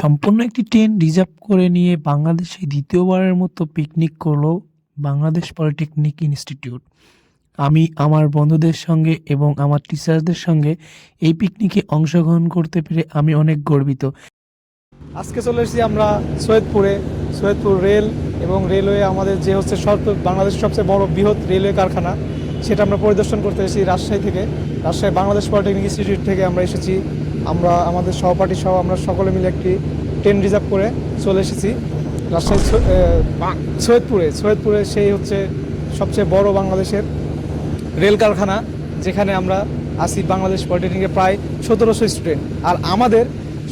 সম্পূর্ণ একটি train reserve করে নিয়ে বাংলাদেশে দ্বিতীয়বারের মতো পিকনিক করল বাংলাদেশ পলিটেকনিক ইনস্টিটিউট। আমি আমার বন্ধুদের সঙ্গে এবং আমার টিচারদের সঙ্গে এই পিকনিকে অংশগ্রহণ করতে পেরে আমি অনেক গর্বিত। আজকে চলে এসেছি আমরা সৈয়দপুরে। সৈয়দপুর রেল এবং রেলওয়ে আমাদের যে হচ্ছে সব বাংলাদেশের সবচেয়ে বড় বৃহৎ রেলওয়ে কারখানা, সেটা আমরা পরিদর্শন করতে এসেছি রাজশাহী থেকে। রাজশাহী বাংলাদেশ পলিটেকনিক ইনস্টিটিউট থেকে আমরা এসেছি। আমরা, আমাদের সহপাঠী সহ আমরা সকলে মিলে একটি ট্রেন রিজার্ভ করে চলে এসেছি। রাজশাহী সৈয়দপুরে। সৈয়দপুরে সেই হচ্ছে সবচেয়ে বড় বাংলাদেশের রেল কারখানা, যেখানে আমরা আসি বাংলাদেশ পলিটেকনিকের প্রায় সতেরোশো স্টুডেন্ট। আর আমাদের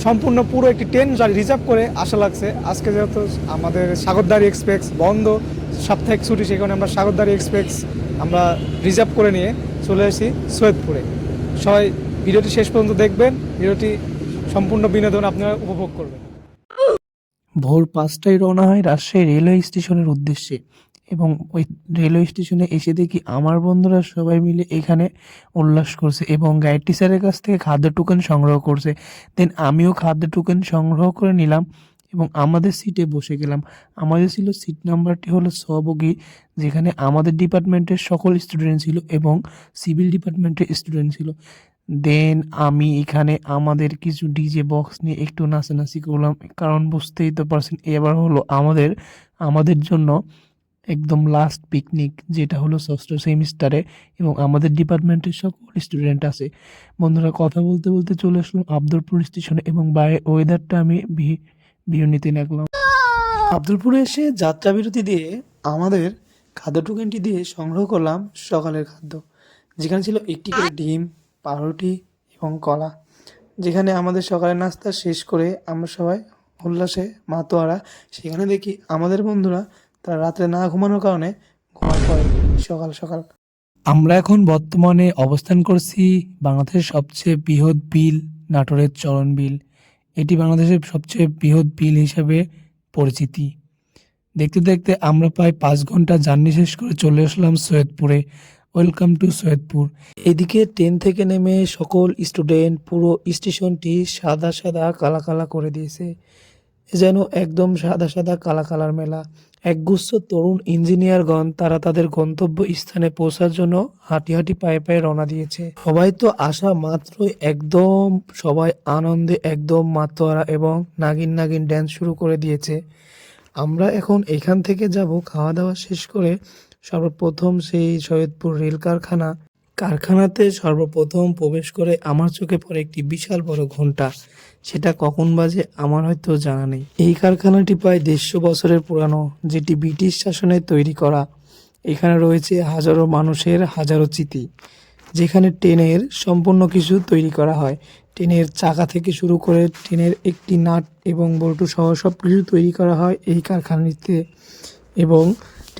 সম্পূর্ণ পুরো একটি ট্রেন রিজার্ভ করে আশা লাগছে। আজকে যেহেতু আমাদের সাগরদারি এক্সপ্রেস বন্ধ, সাপ্তাহিক ছুটি সেখানে আমরা সাগরদারি এক্সপ্রেস আমরা রিজার্ভ করে নিয়ে চলে এসেছি সৈয়দপুরে। সবাই ভিডিওটি শেষ পর্যন্ত দেখবেন। ভিডিওটি সম্পূর্ণ বিনোদন আপনারা উপভোগ করবেন। ভোর পাঁচটায় রওনা হয় রাজশাহী রেলওয়ে স্টেশনের উদ্দেশ্যে এবং ওই রেলওয়ে স্টেশনে এসে দেখি আমার বন্ধুরা সবাই মিলে এখানে উল্লাস করছে এবং গাইড টিচারের কাছ থেকে খাদ্য টোকেন সংগ্রহ করছে। দেন আমিও খাদ্য টোকেন সংগ্রহ করে নিলাম এবং আমাদের সিটে বসে গেলাম। আমাদের ছিল সিট নাম্বারটি হলো সবগি যেখানে আমাদের ডিপার্টমেন্টের সকল স্টুডেন্ট ছিল এবং সিভিল ডিপার্টমেন্টের স্টুডেন্ট ছিল। দেন আমি এখানে আমাদের কিছু ডিজে বক্স নিয়ে একটু নাচানাচি করলাম। কারণ বুঝতেই তো পারছেন, এবার হলো আমাদের আমাদের জন্য একদম লাস্ট পিকনিক যেটা হলো ষষ্ঠ সেমিস্টারে এবং আমাদের ডিপার্টমেন্টের সকল স্টুডেন্ট আছে। বন্ধুরা, কথা বলতে বলতে চলে আসলাম আব্দুলপুর স্টেশনে এবং বাইরে ওয়েদারটা আমি ভিউ নিতে লাগলাম আব্দুলপুরে এসে যাত্রা বিরতি দিয়ে আমাদের খাদ্য টোকেনটি দিয়ে সংগ্রহ করলাম সকালের খাদ্য, যেখানে ছিল একটি করে ডিম পাউরুটি এবং কলা। যেখানে আমাদের সকালের নাস্তা শেষ করে আমরা সবাই উল্লাসে মাতোয়ারা, সেখানে দেখি আমাদের বন্ধুরা তারা রাত্রে না ঘুমানোর কারণে ঘুমায় পড়ে সকাল সকাল। আমরা এখন বর্তমানে অবস্থান করছি বাংলাদেশের সবচেয়ে বৃহৎ বিল, নাটোরের চরণ বিল। এটি বাংলাদেশের সবচেয়ে বৃহৎ বিল হিসাবে পরিচিতি। দেখতে দেখতে আমরা প্রায় পাঁচ ঘণ্টা জার্নি শেষ করে চলে আসলাম সৈয়দপুরে। Welcome to Saidpur. এদিকে ট্রেন থেকে নেমে সকল স্টুডেন্ট পুরো স্টেশনটি সাদা সাদা কালা কালা করে দিয়েছে। যেন একদম সাদা সাদা কালা কালার মেলা। একগুচ্ছ তরুণ ইঞ্জিনিয়ারগণ তারা তাদের গন্তব্য স্থানে পৌঁছার জন্য হাঁটি হাঁটি পায়ে পায়ে রওনা দিয়েছে। সবাই তো আসা মাত্রই একদম, সবাই আনন্দে একদম মাতোয়ারা এবং নাগিন নাগিন ড্যান্স শুরু করে দিয়েছে। আমরা এখন এখান থেকে যাব, খাওয়া দাওয়া শেষ করে সর্বপ্রথম সেই সৈয়দপুর রেল কারখানা। কারখানাতে সর্বপ্রথম প্রবেশ করে আমার চোখে পড়ে একটি বিশাল বড় ঘণ্টা সেটা কখন বাজে আমার হয়তো জানা নেই। এই কারখানাটি প্রায় দেড়শো বছরের পুরানো, যেটি ব্রিটিশ শাসনে তৈরি করা। এখানে রয়েছে হাজারো মানুষের হাজারো চিতি যেখানে ট্রেনের সম্পূর্ণ কিছু তৈরি করা হয়। ট্রেনের চাকা থেকে শুরু করে ট্রেনের একটি নাট এবং বল্টু সহ সব কিছু তৈরি করা হয় এই কারখানাটিতে এবং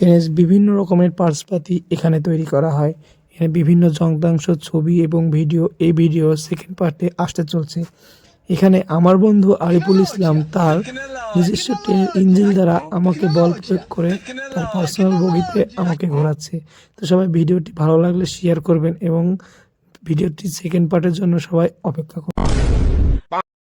ট্রেনের বিভিন্ন রকমের পার্টসপাতি এখানে তৈরি করা হয়। এখানে বিভিন্ন যন্ত্রাংশ, ছবি এবং ভিডিও, এই ভিডিও সেকেন্ড পার্টে আসতে চলছে। এখানে আমার বন্ধু আরিফুল ইসলাম তার নিজস্ব ট্রেনের ইঞ্জিন দ্বারা আমাকে বল প্রয়োগ করে তার পার্সোনাল বগিতে আমাকে ঘোরাচ্ছে। তো সবাই ভিডিওটি ভালো লাগলে শেয়ার করবেন এবং ভিডিওটি সেকেন্ড পার্টের জন্য সবাই অপেক্ষা করুন।